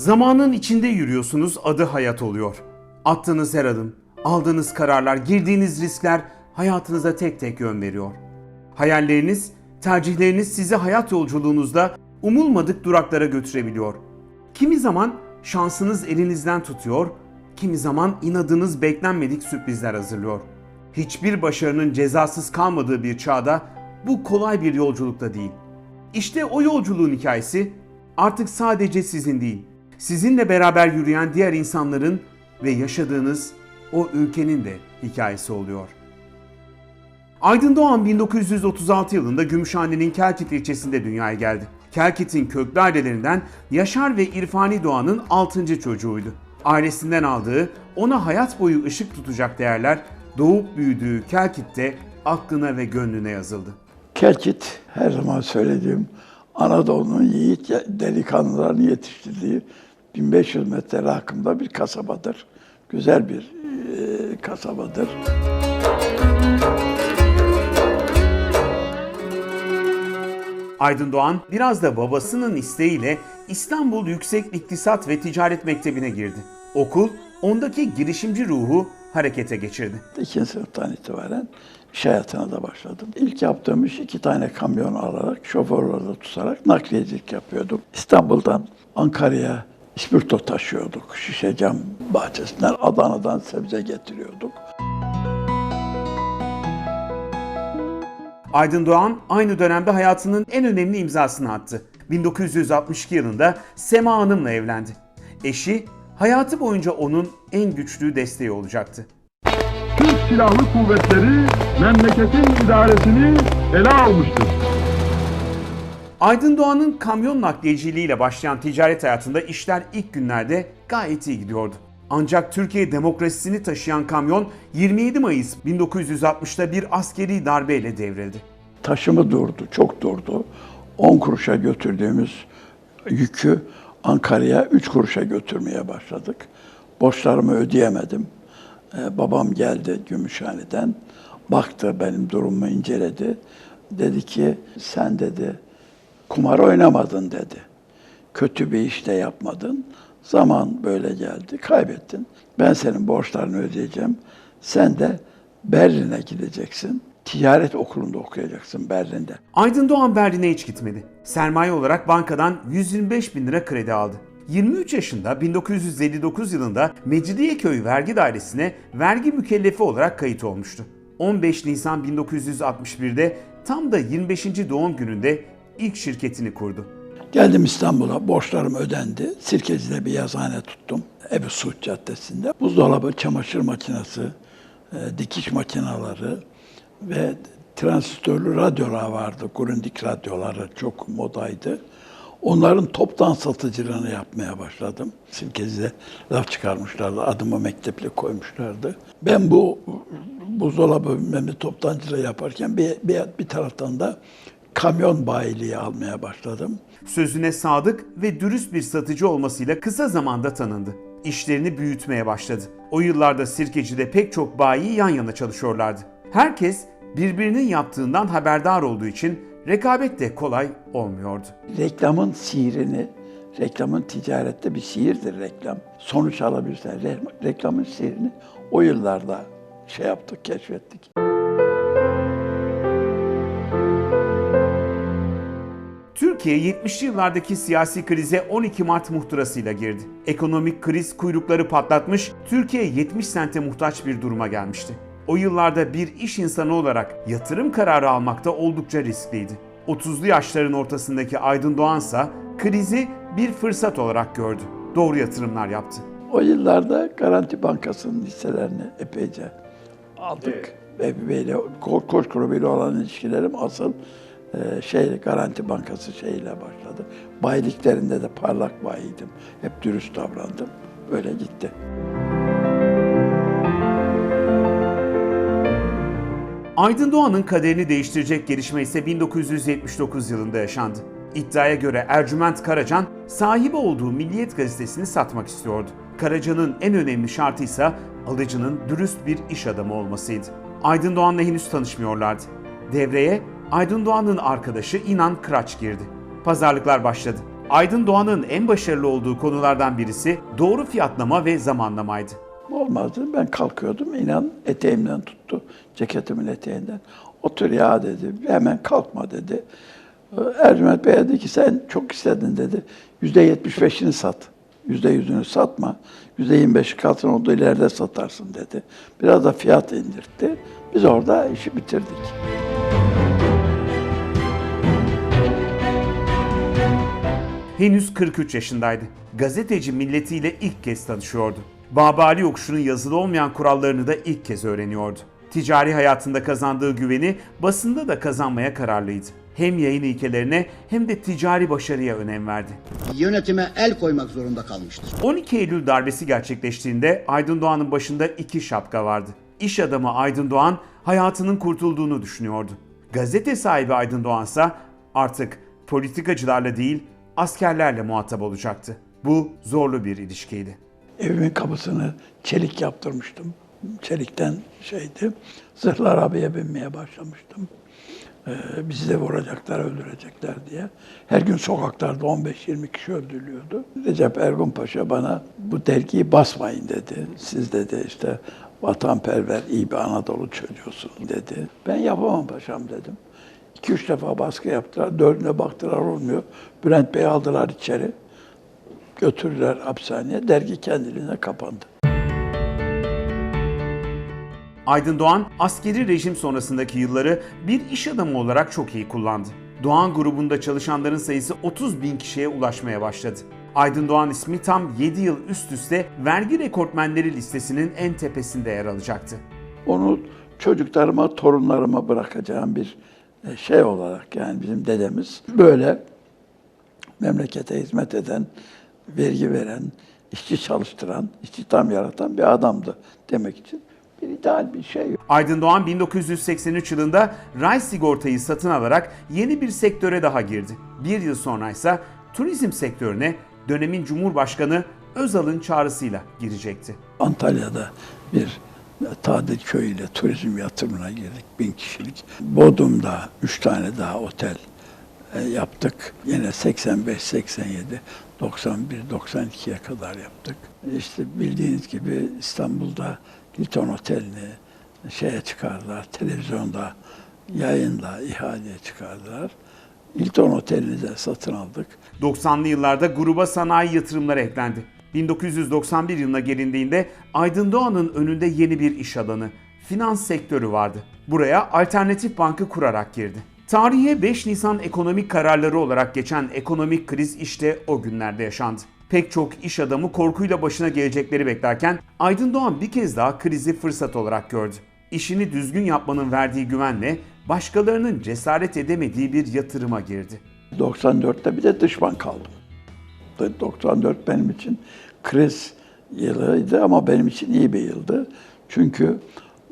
Zamanın içinde yürüyorsunuz, adı hayat oluyor. Attığınız her adım, aldığınız kararlar, girdiğiniz riskler hayatınıza tek tek yön veriyor. Hayalleriniz, tercihleriniz sizi hayat yolculuğunuzda umulmadık duraklara götürebiliyor. Kimi zaman şansınız elinizden tutuyor, kimi zaman inadınız beklenmedik sürprizler hazırlıyor. Hiçbir başarının cezasız kalmadığı bir çağda bu kolay bir yolculukta değil. İşte o yolculuğun hikayesi artık sadece sizin değil, sizinle beraber yürüyen diğer insanların ve yaşadığınız o ülkenin de hikayesi oluyor. Aydın Doğan 1936 yılında Gümüşhane'nin Kelkit ilçesinde dünyaya geldi. Kelkit'in köklü ailelerinden Yaşar ve İrfani Doğan'ın 6. çocuğuydu. Ailesinden aldığı, ona hayat boyu ışık tutacak değerler doğup büyüdüğü Kelkit'te aklına ve gönlüne yazıldı. Kelkit her zaman söylediğim Anadolu'nun yiğit delikanlılarını yetiştirdiği 1500 metre rakımda bir kasabadır. Güzel bir e, kasabadır. Aydın Doğan biraz da babasının isteğiyle İstanbul Yüksek İktisat ve Ticaret Mektebi'ne girdi. Okul ondaki girişimci ruhu harekete geçirdi. İkinci sınıftan itibaren iş hayatına da başladım. İlk yaptığım iş iki tane kamyon alarak, şoförleri tutarak nakliyecilik yapıyorduk. İstanbul'dan Ankara'ya ispirto taşıyorduk. Şişe cam bahçesinden, Adana'dan sebze getiriyorduk. Aydın Doğan aynı dönemde hayatının en önemli imzasını attı. 1962 yılında Sema Hanım'la evlendi. Eşi hayatı boyunca onun en güçlü desteği olacaktı. Türk Silahlı Kuvvetleri memleketin idaresini ele almıştır. Aydın Doğan'ın kamyon nakliyeciliğiyle başlayan ticaret hayatında işler ilk günlerde gayet iyi gidiyordu. Ancak Türkiye demokrasisini taşıyan kamyon 27 Mayıs 1960'ta bir askeri darbeyle devrildi. Taşımı durdu, çok durdu. 10 kuruşa götürdüğümüz yükü Ankara'ya 3 kuruşa götürmeye başladık. Borçlarımı ödeyemedim. Ee, babam geldi Gümüşhane'den. Baktı benim durumumu inceledi. Dedi ki sen dedi kumar oynamadın dedi. Kötü bir iş de yapmadın. Zaman böyle geldi, kaybettin. Ben senin borçlarını ödeyeceğim. Sen de Berlin'e gideceksin. Ticaret okulunda okuyacaksın Berlin'de. Aydın Doğan Berlin'e hiç gitmedi. Sermaye olarak bankadan 125 bin lira kredi aldı. 23 yaşında 1959 yılında Mecidiyeköy Vergi Dairesi'ne vergi mükellefi olarak kayıt olmuştu. 15 Nisan 1961'de tam da 25. doğum gününde ilk şirketini kurdu. Geldim İstanbul'a, borçlarım ödendi. Sirkeci'de bir yazıhane tuttum. Ebu Suud Caddesi'nde. Buzdolabı, çamaşır makinesi, e, dikiş makineleri ve transistörlü radyolar vardı. Grundig radyoları çok modaydı. Onların toptan satıcılığını yapmaya başladım. Sirkeci'de laf çıkarmışlardı, adımı mektepli koymuşlardı. Ben bu buzdolabı ne toptancılığı yaparken bir, bir, bir taraftan da kamyon bayiliği almaya başladım. Sözüne sadık ve dürüst bir satıcı olmasıyla kısa zamanda tanındı. İşlerini büyütmeye başladı. O yıllarda Sirkeci'de pek çok bayi yan yana çalışıyorlardı. Herkes birbirinin yaptığından haberdar olduğu için rekabet de kolay olmuyordu. reklamın sihirini, reklamın ticarette bir sihirdir reklam. Sonuç alabilirsen re- reklamın sihirini o yıllarda şey yaptık, keşfettik. Türkiye 70'li yıllardaki siyasi krize 12 Mart muhtırasıyla girdi. Ekonomik kriz kuyrukları patlatmış, Türkiye 70 sente muhtaç bir duruma gelmişti. O yıllarda bir iş insanı olarak yatırım kararı almakta oldukça riskliydi. 30'lu yaşların ortasındaki Aydın Doğansa krizi bir fırsat olarak gördü. Doğru yatırımlar yaptı. O yıllarda Garanti Bankası'nın hisselerini epeyce aldık. Ve böyle Ko- Koç grubuyla olan ilişkilerim asıl şey Garanti Bankası şeyle başladı. Bayiliklerinde de parlak bayiydim. Hep dürüst davrandım. Böyle gitti. Aydın Doğan'ın kaderini değiştirecek gelişme ise 1979 yılında yaşandı. İddiaya göre Ercüment Karacan sahibi olduğu Milliyet gazetesini satmak istiyordu. Karacan'ın en önemli şartı ise alıcının dürüst bir iş adamı olmasıydı. Aydın Doğan'la henüz tanışmıyorlardı. Devreye Aydın Doğan'ın arkadaşı İnan Kıraç girdi. Pazarlıklar başladı. Aydın Doğan'ın en başarılı olduğu konulardan birisi doğru fiyatlama ve zamanlamaydı. Olmazdı. Ben kalkıyordum. inan eteğimden tuttu. Ceketimin eteğinden. Otur ya dedi. Hemen kalkma dedi. Ercüment Bey dedi ki sen çok istedin dedi. Yüzde yetmiş beşini sat. Yüzde yüzünü satma. Yüzde yirmi beşi kalsın olduğu ileride satarsın dedi. Biraz da fiyat indirtti. Biz orada işi bitirdik. Henüz 43 yaşındaydı. Gazeteci milletiyle ilk kez tanışıyordu. Babali yokuşunun yazılı olmayan kurallarını da ilk kez öğreniyordu. Ticari hayatında kazandığı güveni basında da kazanmaya kararlıydı. Hem yayın ilkelerine hem de ticari başarıya önem verdi. yönetime el koymak zorunda kalmıştır. 12 Eylül darbesi gerçekleştiğinde Aydın Doğan'ın başında iki şapka vardı. İş adamı Aydın Doğan hayatının kurtulduğunu düşünüyordu. Gazete sahibi Aydın Doğan ise artık politikacılarla değil askerlerle muhatap olacaktı. Bu zorlu bir ilişkiydi. Evimin kapısını çelik yaptırmıştım. Çelikten şeydi. Zırhlı arabaya binmeye başlamıştım. Ee, bizi de vuracaklar, öldürecekler diye. Her gün sokaklarda 15-20 kişi öldürülüyordu. Recep Ergun Paşa bana bu dergiyi basmayın dedi. Siz dedi işte vatanperver, iyi bir Anadolu çocuğusun dedi. Ben yapamam paşam dedim. İki üç defa baskı yaptılar. Dördüne baktılar olmuyor. Bülent Bey'i aldılar içeri. Götürdüler hapishaneye. Dergi kendiliğine kapandı. Aydın Doğan askeri rejim sonrasındaki yılları bir iş adamı olarak çok iyi kullandı. Doğan grubunda çalışanların sayısı 30 bin kişiye ulaşmaya başladı. Aydın Doğan ismi tam 7 yıl üst üste vergi rekortmenleri listesinin en tepesinde yer alacaktı. Onu çocuklarıma, torunlarıma bırakacağım bir şey olarak yani bizim dedemiz böyle memlekete hizmet eden, vergi veren, işçi çalıştıran, istihdam yaratan bir adamdı demek için bir ideal bir şey. Aydın Doğan 1983 yılında Ray Sigorta'yı satın alarak yeni bir sektöre daha girdi. Bir yıl sonra ise turizm sektörüne dönemin Cumhurbaşkanı Özal'ın çağrısıyla girecekti. Antalya'da bir Tadil Köyü ile turizm yatırımına girdik. Bin kişilik. Bodrum'da üç tane daha otel e, yaptık. Yine 85, 87, 91, 92'ye kadar yaptık. İşte bildiğiniz gibi İstanbul'da Hilton Oteli'ni şeye çıkardılar, televizyonda, yayında ihaleye çıkardılar. Hilton Oteli'ni de satın aldık. 90'lı yıllarda gruba sanayi yatırımları eklendi. 1991 yılına gelindiğinde Aydın Doğan'ın önünde yeni bir iş alanı, finans sektörü vardı. Buraya alternatif bankı kurarak girdi. Tarihe 5 Nisan ekonomik kararları olarak geçen ekonomik kriz işte o günlerde yaşandı. Pek çok iş adamı korkuyla başına gelecekleri beklerken Aydın Doğan bir kez daha krizi fırsat olarak gördü. İşini düzgün yapmanın verdiği güvenle başkalarının cesaret edemediği bir yatırıma girdi. 94'te bir de dış bank aldım. 94 benim için kriz yılıydı ama benim için iyi bir yıldı. Çünkü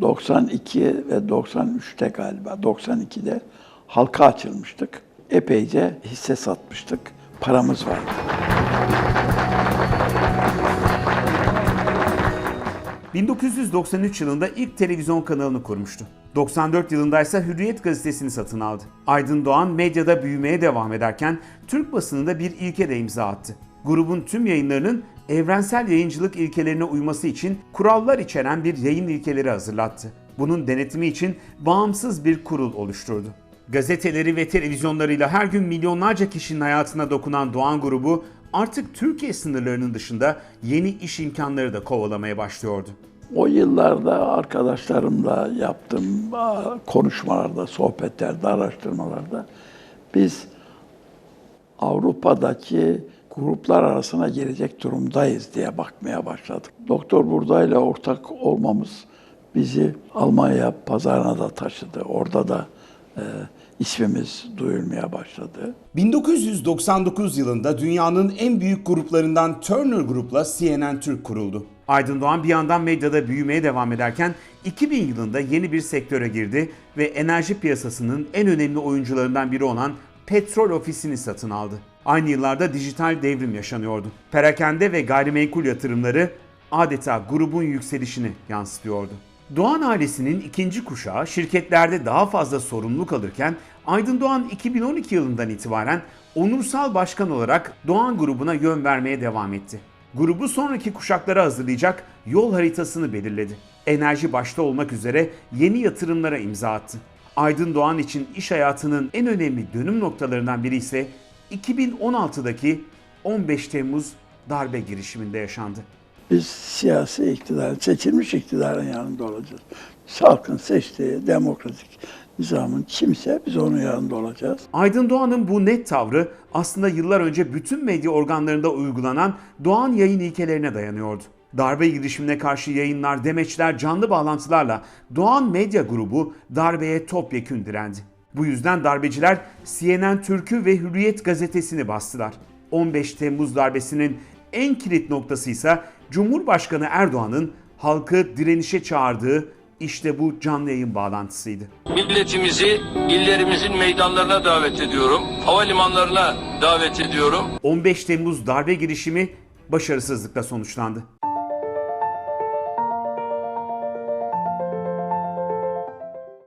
92 ve 93'te galiba, 92'de halka açılmıştık. Epeyce hisse satmıştık. Paramız vardı. ...1993 yılında ilk televizyon kanalını kurmuştu. 94 yılında ise Hürriyet gazetesini satın aldı. Aydın Doğan medyada büyümeye devam ederken Türk basınında bir ilke de imza attı. Grubun tüm yayınlarının evrensel yayıncılık ilkelerine uyması için kurallar içeren bir yayın ilkeleri hazırlattı. Bunun denetimi için bağımsız bir kurul oluşturdu. Gazeteleri ve televizyonlarıyla her gün milyonlarca kişinin hayatına dokunan Doğan grubu artık Türkiye sınırlarının dışında yeni iş imkanları da kovalamaya başlıyordu. O yıllarda arkadaşlarımla yaptığım konuşmalarda, sohbetlerde, araştırmalarda biz Avrupa'daki gruplar arasına girecek durumdayız diye bakmaya başladık. Doktor Burdayla ortak olmamız bizi Almanya pazarına da taşıdı. Orada da e, ismimiz duyulmaya başladı. 1999 yılında dünyanın en büyük gruplarından Turner Group'la CNN Türk kuruldu. Aydın Doğan bir yandan medyada büyümeye devam ederken 2000 yılında yeni bir sektöre girdi ve enerji piyasasının en önemli oyuncularından biri olan petrol ofisini satın aldı. Aynı yıllarda dijital devrim yaşanıyordu. Perakende ve gayrimenkul yatırımları adeta grubun yükselişini yansıtıyordu. Doğan ailesinin ikinci kuşağı şirketlerde daha fazla sorumluluk alırken Aydın Doğan 2012 yılından itibaren onursal başkan olarak Doğan grubuna yön vermeye devam etti. Grubu sonraki kuşaklara hazırlayacak yol haritasını belirledi. Enerji başta olmak üzere yeni yatırımlara imza attı. Aydın Doğan için iş hayatının en önemli dönüm noktalarından biri ise 2016'daki 15 Temmuz darbe girişiminde yaşandı. Biz siyasi iktidarın, seçilmiş iktidarın yanında olacağız. Halkın seçtiği demokratik nizamın kimse biz onun yanında olacağız. Aydın Doğan'ın bu net tavrı aslında yıllar önce bütün medya organlarında uygulanan Doğan yayın ilkelerine dayanıyordu. Darbe girişimine karşı yayınlar, demeçler, canlı bağlantılarla Doğan Medya Grubu darbeye topyekün direndi. Bu yüzden darbeciler CNN Türk'ü ve Hürriyet gazetesini bastılar. 15 Temmuz darbesinin en kilit noktası ise Cumhurbaşkanı Erdoğan'ın halkı direnişe çağırdığı işte bu canlı yayın bağlantısıydı. Milletimizi illerimizin meydanlarına davet ediyorum. Havalimanlarına davet ediyorum. 15 Temmuz darbe girişimi başarısızlıkla sonuçlandı.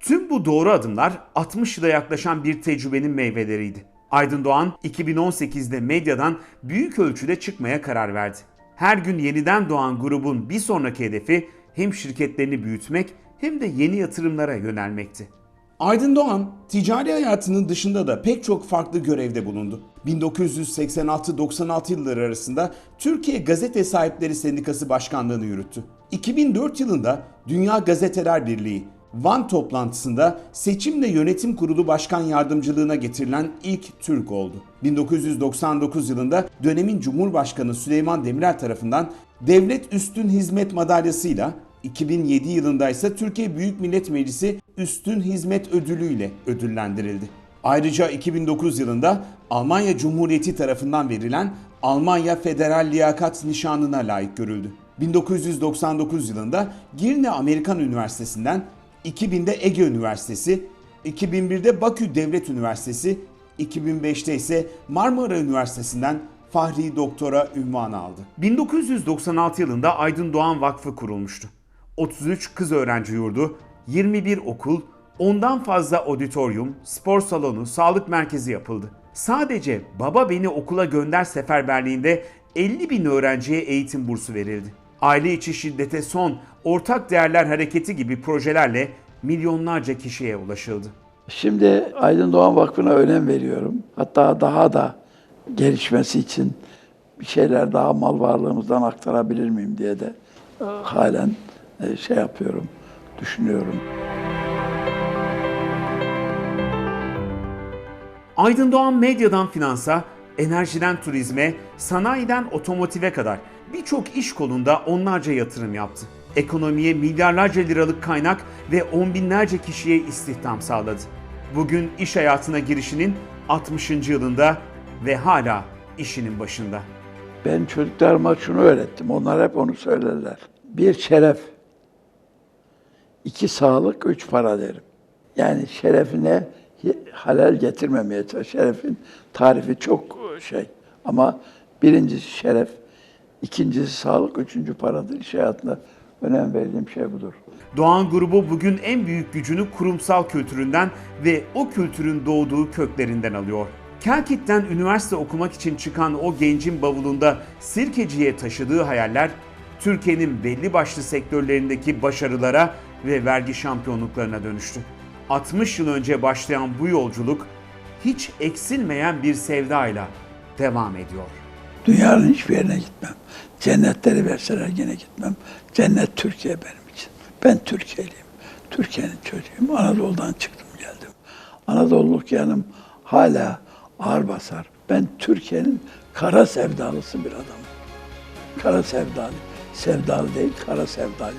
Tüm bu doğru adımlar 60 yıla yaklaşan bir tecrübenin meyveleriydi. Aydın Doğan 2018'de medyadan büyük ölçüde çıkmaya karar verdi. Her gün yeniden doğan grubun bir sonraki hedefi hem şirketlerini büyütmek hem de yeni yatırımlara yönelmekti. Aydın Doğan, ticari hayatının dışında da pek çok farklı görevde bulundu. 1986-96 yılları arasında Türkiye Gazete Sahipleri Sendikası Başkanlığını yürüttü. 2004 yılında Dünya Gazeteler Birliği, Van toplantısında seçimle yönetim kurulu başkan yardımcılığına getirilen ilk Türk oldu. 1999 yılında dönemin Cumhurbaşkanı Süleyman Demirel tarafından Devlet Üstün Hizmet Madalyası'yla 2007 yılında ise Türkiye Büyük Millet Meclisi Üstün Hizmet Ödülü ile ödüllendirildi. Ayrıca 2009 yılında Almanya Cumhuriyeti tarafından verilen Almanya Federal Liyakat Nişanı'na layık görüldü. 1999 yılında Girne Amerikan Üniversitesi'nden, 2000'de Ege Üniversitesi, 2001'de Bakü Devlet Üniversitesi, 2005'te ise Marmara Üniversitesi'nden Fahri Doktora ünvanı aldı. 1996 yılında Aydın Doğan Vakfı kurulmuştu. 33 kız öğrenci yurdu, 21 okul, ondan fazla auditorium, spor salonu, sağlık merkezi yapıldı. Sadece Baba Beni Okula Gönder seferberliğinde 50 bin öğrenciye eğitim bursu verildi. Aile içi şiddete son, ortak değerler hareketi gibi projelerle milyonlarca kişiye ulaşıldı. Şimdi Aydın Doğan Vakfı'na önem veriyorum. Hatta daha da gelişmesi için bir şeyler daha mal varlığımızdan aktarabilir miyim diye de halen şey yapıyorum, düşünüyorum. Aydın Doğan medyadan finansa, enerjiden turizme, sanayiden otomotive kadar birçok iş kolunda onlarca yatırım yaptı. Ekonomiye milyarlarca liralık kaynak ve on binlerce kişiye istihdam sağladı. Bugün iş hayatına girişinin 60. yılında ve hala işinin başında. Ben çocuklarıma şunu öğrettim. Onlar hep onu söylerler. Bir şeref, iki sağlık, üç para derim. Yani şerefine halel getirmemeye çalış. Şerefin tarifi çok şey. Ama birincisi şeref, ikincisi sağlık, üçüncü paradır. İş hayatında önem verdiğim şey budur. Doğan grubu bugün en büyük gücünü kurumsal kültüründen ve o kültürün doğduğu köklerinden alıyor. Kelkit'ten üniversite okumak için çıkan o gencin bavulunda Sirkeci'ye taşıdığı hayaller Türkiye'nin belli başlı sektörlerindeki başarılara ve vergi şampiyonluklarına dönüştü. 60 yıl önce başlayan bu yolculuk hiç eksilmeyen bir sevdayla devam ediyor. Dünyanın hiçbir yerine gitmem. Cennetleri verseler yine gitmem. Cennet Türkiye benim için. Ben Türkiye'liyim. Türkiye'nin çocuğuyum. Anadolu'dan çıktım geldim. Anadolu'luk yanım hala ağır basar. Ben Türkiye'nin kara sevdalısı bir adamım. Kara sevdalı. Sevdalı değil, kara sevdalı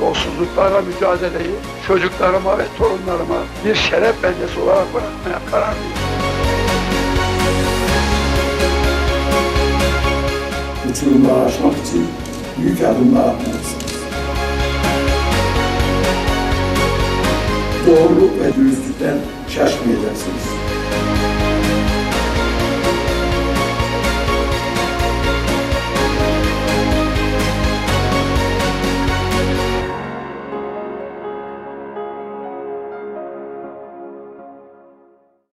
diyorum. Yolsuzluklarla mücadeleyi çocuklarıma ve torunlarıma bir şeref belgesi olarak bırakmaya kararlıyım. uçurumları aşmak için büyük adımlar atmalısınız. Doğruluk ve dürüstlükten şaşmayacaksınız.